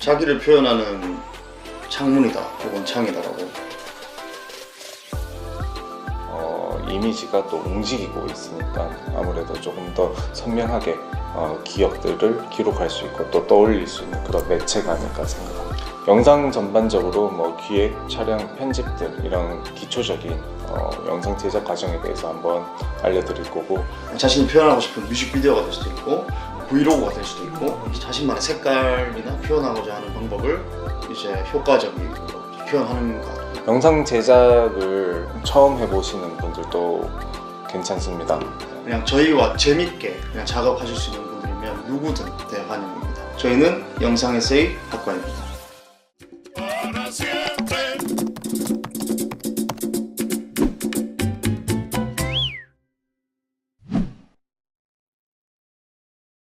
자기를 표현하는 창문이다 혹은 창이다라고 어, 이미지가 또 움직이고 있으니까 아무래도 조금 더 선명하게 어, 기억들을 기록할 수 있고 또 떠올릴 수 있는 그런 매체가 아닐까 생각합니다. 영상 전반적으로 뭐 기획, 촬영, 편집들 이런 기초적인 어, 영상 제작 과정에 대해서 한번 알려드릴 거고 자신이 표현하고 싶은 뮤직비디오가 될 수도 있고 브이로그가 될 수도 있고 자신만의 색깔이나 표현하고자 하는 방법을 이제 효과적으로 표현하는 것. 영상 제작을 처음 해보시는 분들도 괜찮습니다. 그냥 저희와 재밌게 그냥 작업하실 수 있는 분들이면 누구든 대환영입니다. 저희는 영상 에세이 학과입니다.